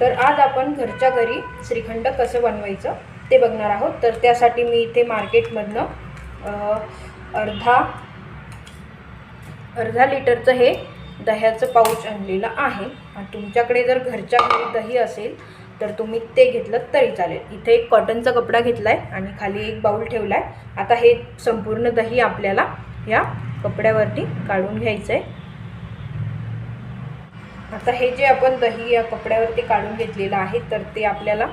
तर आज आपण घरच्या घरी श्रीखंड कसं बनवायचं ते बघणार आहोत. तर त्यासाठी मी इथे मार्केटमधनं अर्धा अर्धा लिटरचं हे दह्याचं पाऊच आणलेलं आहे. आणि तुमच्याकडे जर घरच्या घरी दही असेल तर तुम्ही ते घेतलं तरी चालेल. इथे एक कॉटनचा कपडा घेतला आहे आणि खाली एक बाऊल ठेवला आहे आता हे संपूर्ण दही आपल्याला या कपड्यावरती काढून घ्यायचं आहे आता हे जे आपण दही या कपड्यावरती काढून घेतलेलं आहे तर ते आपल्याला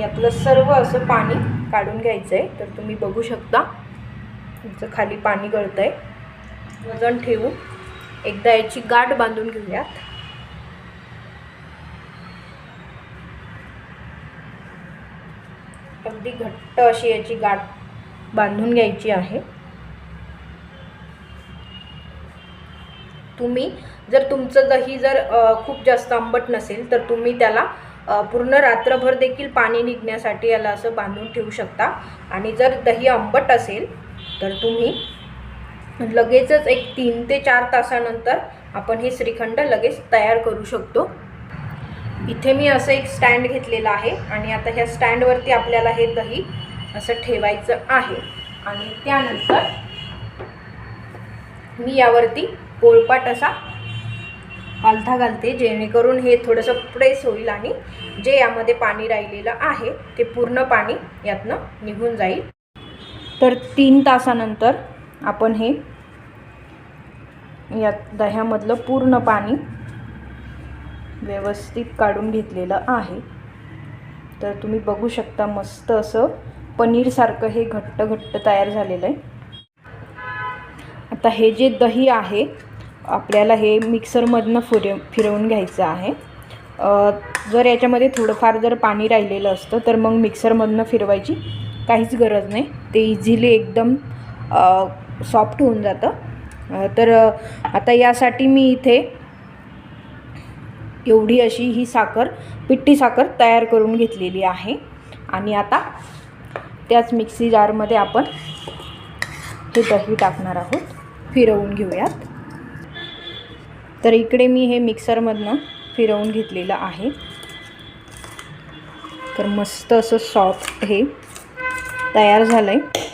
यातलं सर्व असं पाणी काढून घ्यायचं आहे तर तुम्ही बघू शकता. याचं खाली पाणी गळतं आहे वजन ठेवून एकदा याची गाठ बांधून घेऊयात. अगदी घट्ट अशी याची गाठ बांधून घ्यायची आहे. तुम्ही जर तुमचं दही जर खूप जास्त आंबट नसेल तर तुम्ही त्याला पूर्ण रात्रभर देखील पाणी निघण्यासाठी याला असं बांधून ठेवू शकता. आणि जर दही आंबट असेल तर तुम्ही लगेचच एक तीन ते चार तासानंतर आपण हे श्रीखंड लगेच तयार करू शकतो. इथे मी असं एक स्टँड घेतलेलं आहे आणि आता ह्या स्टँडवरती आपल्याला हे दही असं ठेवायचं आहे. आणि त्यानंतर मी यावरती पोळपाट असा पालथा घालते जेणेकरून हे थोडंसं प्रेस होईल आणि जे यामध्ये पाणी राहिलेलं आहे ते पूर्ण पाणी यातनं निघून जाईल. तर तीन तासानंतर आपण हे यात दह्यामधलं पूर्ण पाणी व्यवस्थित काढून घेतलेलं आहे. तर तुम्ही बघू शकता मस्त असं पनीरसारखं हे घट्ट घट्ट तयार झालेलं आहे. आता हे जे दही आहे आपल्याला हे मिक्सरमधनं फुरे फिरवून घ्यायचं आहे. जर याच्यामध्ये थोडंफार जर पाणी राहिलेलं असतं तर मग मिक्सरमधनं फिरवायची काहीच गरज नाही. ते इझिली एकदम सॉफ्ट होऊन जातं. तर आता यासाठी मी इथे एवढी अशी ही साखर पिट्टी साखर तयार करून घेतलेली आहे. आणि आता त्याच मिक्सी जारमध्ये आपण हे दही टाकणार आहोत. फिरवून घेऊयात. तर इकडे मी हे मिक्सरमधनं फिरवून घेतलेलं आहे. तर मस्त असं सॉफ्ट हे तयार झालं आहे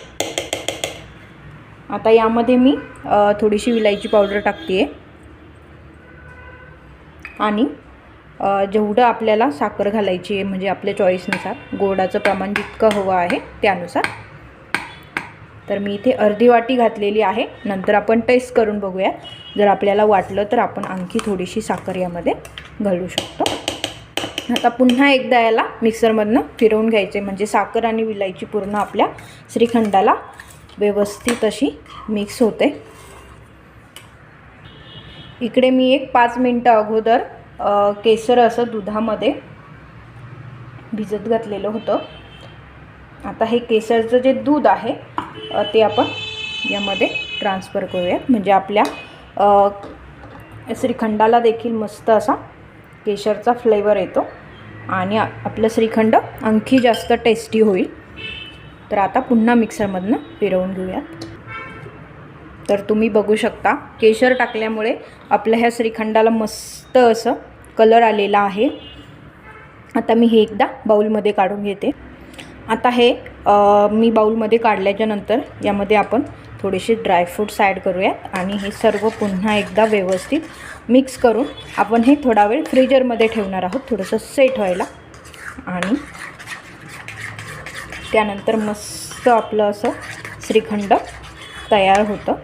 आता यामध्ये मी थोडीशी विलायची पावडर टाकते आहे आणि जेवढं आपल्याला साखर घालायची आहे म्हणजे आपल्या चॉईसनुसार गोडाचं प्रमाण जितकं हवं आहे त्यानुसार तर मी इथे अर्धी वाटी घातलेली आहे. नंतर आपण टेस्ट करून बघूया. जर आपल्याला वाटलं तर आपण आणखी थोडीशी साखर यामध्ये घालू शकतो. आता पुन्हा एकदा याला मिक्सरमधनं फिरवून घ्यायचे. म्हणजे साखर आणि विलायची पूर्ण आपल्या श्रीखंडाला व्यवस्थित अशी मिक्स होते. इकडे मी एक पाच मिनटं अगोदर केसर असं दुधामध्ये भिजत घातलेलं होतं. आता हे केसरचं जे दूध आहे ते आपण यामध्ये ट्रान्सफर करूयात. म्हणजे आपल्या श्रीखंडाला देखील मस्त असा केशरचा फ्लेवर येतो. आणि आपलं श्रीखंड आणखी जास्त टेस्टी होईल. तर आता पुन्हा मिक्सरमधनं फिरवून घेऊयात. तर तुम्ही बघू शकता केशर टाकल्यामुळे आपल्या ह्या श्रीखंडाला मस्त असं कलर आलेला आहे. आता मी हे एकदा बाऊलमध्ये काढून घेते. आता हे मी बाऊलमध्ये काढल्याच्या नंतर यामध्ये आपण थोडेसे ड्रायफ्रूट्स ॲड करूयात आणि हे सर्व पुन्हा एकदा व्यवस्थित मिक्स करून आपण हे थोडा वेळ फ्रीजरमध्ये ठेवणार आहोत थोडंसं सेट व्हायला. आणि त्यानंतर मस्त आपलं असं श्रीखंड तयार होतं.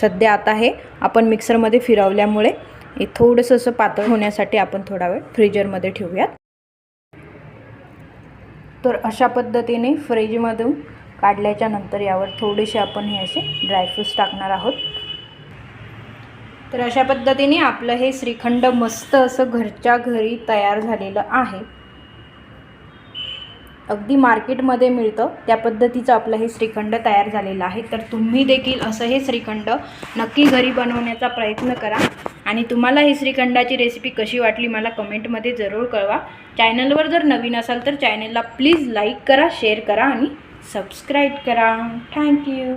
सध्या आता हे आपण मिक्सरमध्ये फिरवल्यामुळे हे थोडंसं असं पातळ होण्यासाठी आपण थोडा वेळ फ्रीजरमध्ये ठेवूयात. तर अशा पद्धतीने फ्रीजमधून काढल्याच्या नंतर यावर थोडेसे आपण हे असे ड्रायफ्रूट्स टाकणार आहोत. तर अशा पद्धतीने आपलं हे श्रीखंड मस्त असं घरच्या घरी तयार झालेलं आहे. अगदी मार्केटमध्ये मिळतं त्या पद्धतीचं आपलं हे श्रीखंड तयार झालेलं आहे. तर तुम्ही देखील असं हे श्रीखंड नक्की घरी बनवण्याचा प्रयत्न करा. आणि तुम्हाला ही श्रीखंडाची रेसिपी कशी वाटली मला कमेंटमध्ये जरूर कळवा. चॅनलवर जर नवीन असाल तर चॅनलला प्लीज लाईक करा शेअर करा आणि सबस्क्राईब करा. थँक्यू